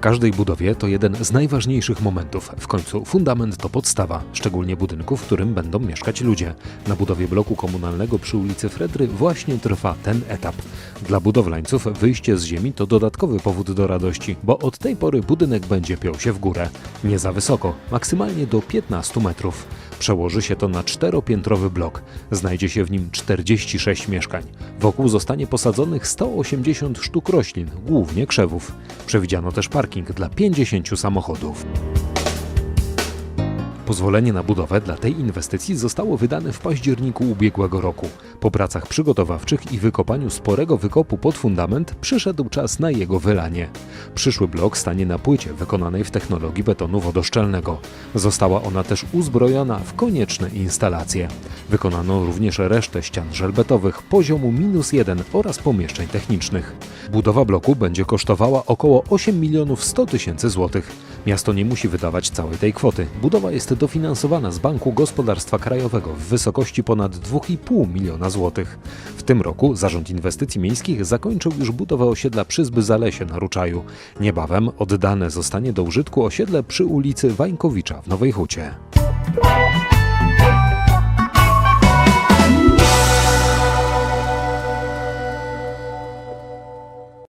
każdej budowie to jeden z najważniejszych momentów. W końcu fundament to podstawa, szczególnie budynku, w którym będą mieszkać ludzie. Na budowie bloku komunalnego przy ulicy Fredry właśnie trwa ten etap. Dla budowlańców wyjście z ziemi to dodatkowy powód do radości, bo od tej pory budynek będzie piął się w górę. Nie za wysoko, maksymalnie do 15 metrów. Przełoży się to na czteropiętrowy blok. Znajdzie się w nim 46 mieszkań. Wokół zostanie posadzonych 180 sztuk roślin, głównie krzewów. Przewidziano też parking dla 50 samochodów. Pozwolenie na budowę dla tej inwestycji zostało wydane w październiku ubiegłego roku. Po pracach przygotowawczych i wykopaniu sporego wykopu pod fundament przyszedł czas na jego wylanie. Przyszły blok stanie na płycie wykonanej w technologii betonu wodoszczelnego. Została ona też uzbrojona w konieczne instalacje. Wykonano również resztę ścian żelbetowych poziomu minus 1 oraz pomieszczeń technicznych. Budowa bloku będzie kosztowała około 8 milionów 100 tysięcy złotych. Miasto nie musi wydawać całej tej kwoty. Budowa jest dofinansowana z Banku Gospodarstwa Krajowego w wysokości ponad 2,5 miliona złotych. W tym roku Zarząd Inwestycji Miejskich zakończył już budowę osiedla Przyzby Zalesie na Ruczaju. Niebawem oddane zostanie do użytku osiedle przy ulicy Wańkowicza w Nowej Hucie.